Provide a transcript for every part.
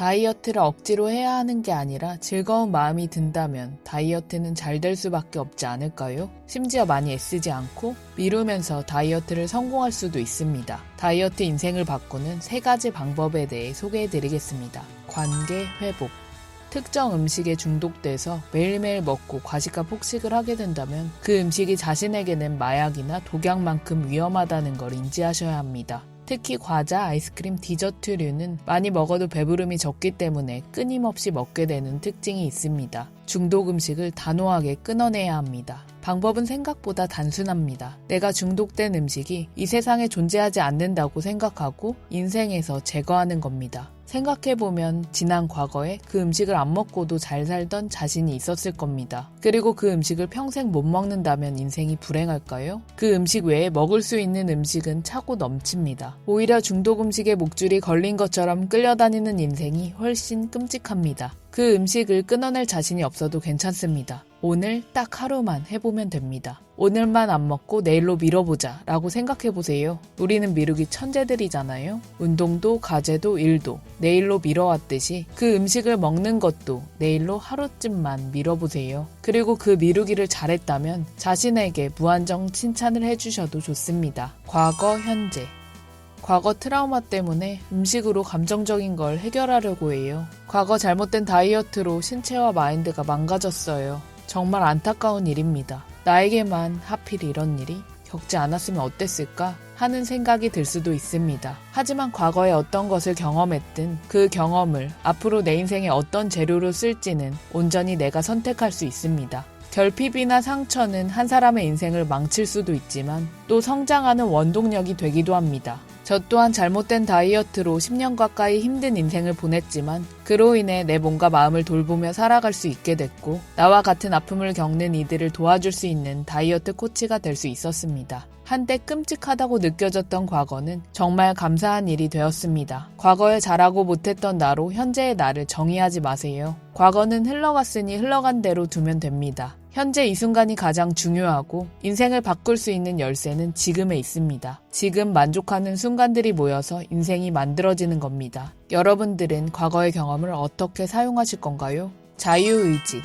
다이어트를 억지로 해야 하는 게 아니라 즐거운 마음이 든다면 다이어트는 잘 될 수밖에 없지 않을까요? 심지어 많이 애쓰지 않고 미루면서 다이어트를 성공할 수도 있습니다. 다이어트 인생을 바꾸는 세 가지 방법에 대해 소개해 드리겠습니다. 관계 회복. 특정 음식에 중독돼서 매일매일 먹고 과식과 폭식을 하게 된다면 그 음식이 자신에게는 마약이나 독약만큼 위험하다는 걸 인지하셔야 합니다. 특히 과자, 아이스크림, 디저트류는 많이 먹어도 배부름이 적기 때문에 끊임없이 먹게 되는 특징이 있습니다. 중독 음식을 단호하게 끊어내야 합니다. 방법은 생각보다 단순합니다. 내가 중독된 음식이 이 세상에 존재하지 않는다고 생각하고 인생에서 제거하는 겁니다. 생각해보면 지난 과거에 그 음식을 안 먹고도 잘 살던 자신이 있었을 겁니다. 그리고 그 음식을 평생 못 먹는다면 인생이 불행할까요? 그 음식 외에 먹을 수 있는 음식은 차고 넘칩니다. 오히려 중독 음식에 목줄이 걸린 것처럼 끌려다니는 인생이 훨씬 끔찍합니다. 그 음식을 끊어낼 자신이 없어도 괜찮습니다. 오늘 딱 하루만 해보면 됩니다. 오늘만 안 먹고 내일로 미뤄보자 라고 생각해보세요. 우리는 미루기 천재들이잖아요. 운동도 과제도 일도 내일로 미뤄왔듯이 그 음식을 먹는 것도 내일로 하루쯤만 미뤄보세요. 그리고 그 미루기를 잘했다면 자신에게 무한정 칭찬을 해주셔도 좋습니다. 과거, 현재. 과거 트라우마 때문에 음식으로 감정적인 걸 해결하려고 해요. 과거 잘못된 다이어트로 신체와 마인드가 망가졌어요. 정말 안타까운 일입니다. 나에게만 하필 이런 일이 겪지 않았으면 어땠을까 하는 생각이 들 수도 있습니다. 하지만 과거에 어떤 것을 경험했든 그 경험을 앞으로 내 인생에 어떤 재료로 쓸지는 온전히 내가 선택할 수 있습니다. 결핍이나 상처는 한 사람의 인생을 망칠 수도 있지만 또 성장하는 원동력이 되기도 합니다. 저 또한 잘못된 다이어트로 10년 가까이 힘든 인생을 보냈지만 그로 인해 내 몸과 마음을 돌보며 살아갈 수 있게 됐고 나와 같은 아픔을 겪는 이들을 도와줄 수 있는 다이어트 코치가 될 수 있었습니다. 한때 끔찍하다고 느껴졌던 과거는 정말 감사한 일이 되었습니다. 과거에 잘하고 못했던 나로 현재의 나를 정의하지 마세요. 과거는 흘러갔으니 흘러간 대로 두면 됩니다. 현재 이 순간이 가장 중요하고 인생을 바꿀 수 있는 열쇠는 지금에 있습니다. 지금 만족하는 순간들이 모여서 인생이 만들어지는 겁니다. 여러분들은 과거의 경험을 어떻게 사용하실 건가요? 자유의지.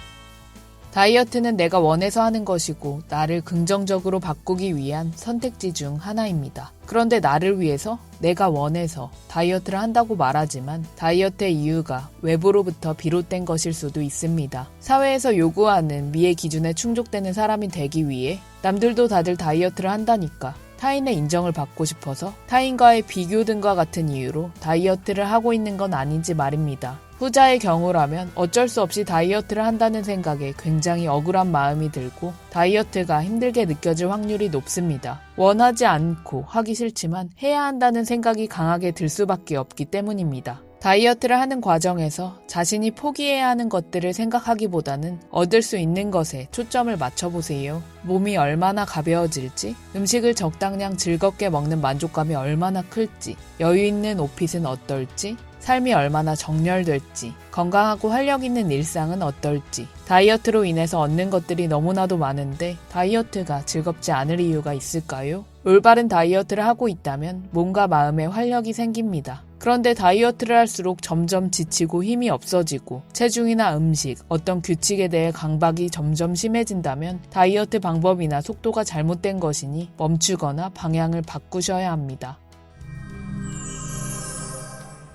다이어트는 내가 원해서 하는 것이고 나를 긍정적으로 바꾸기 위한 선택지 중 하나입니다. 그런데 나를 위해서 내가 원해서 다이어트를 한다고 말하지만 다이어트의 이유가 외부로부터 비롯된 것일 수도 있습니다. 사회에서 요구하는 미의 기준에 충족되는 사람이 되기 위해 남들도 다들 다이어트를 한다니까 타인의 인정을 받고 싶어서 타인과의 비교 등과 같은 이유로 다이어트를 하고 있는 건 아닌지 말입니다. 후자의 경우라면 어쩔 수 없이 다이어트를 한다는 생각에 굉장히 억울한 마음이 들고 다이어트가 힘들게 느껴질 확률이 높습니다. 원하지 않고 하기 싫지만 해야 한다는 생각이 강하게 들 수밖에 없기 때문입니다. 다이어트를 하는 과정에서 자신이 포기해야 하는 것들을 생각하기보다는 얻을 수 있는 것에 초점을 맞춰보세요. 몸이 얼마나 가벼워질지, 음식을 적당량 즐겁게 먹는 만족감이 얼마나 클지, 여유 있는 옷핏은 어떨지, 삶이 얼마나 정렬될지, 건강하고 활력 있는 일상은 어떨지, 다이어트로 인해서 얻는 것들이 너무나도 많은데 다이어트가 즐겁지 않을 이유가 있을까요? 올바른 다이어트를 하고 있다면 몸과 마음에 활력이 생깁니다. 그런데 다이어트를 할수록 점점 지치고 힘이 없어지고 체중이나 음식, 어떤 규칙에 대해 강박이 점점 심해진다면 다이어트 방법이나 속도가 잘못된 것이니 멈추거나 방향을 바꾸셔야 합니다.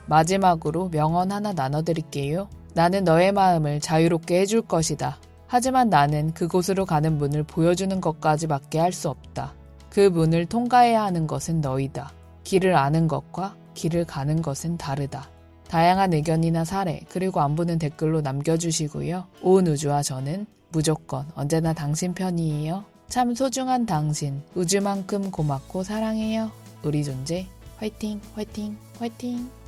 마지막으로 명언 하나 나눠드릴게요. 나는 너의 마음을 자유롭게 해줄 것이다. 하지만 나는 그곳으로 가는 문을 보여주는 것까지 밖에 할 수 없다. 그 문을 통과해야 하는 것은 너희다. 길을 아는 것과 길을 가는 것은 다르다. 다양한 의견이나 사례, 그리고 안부는 댓글로 남겨주시고요. 온 우주와 저는 무조건 언제나 당신 편이에요. 참 소중한 당신, 우주만큼 고맙고 사랑해요. 우리 존재, 화이팅, 화이팅, 화이팅!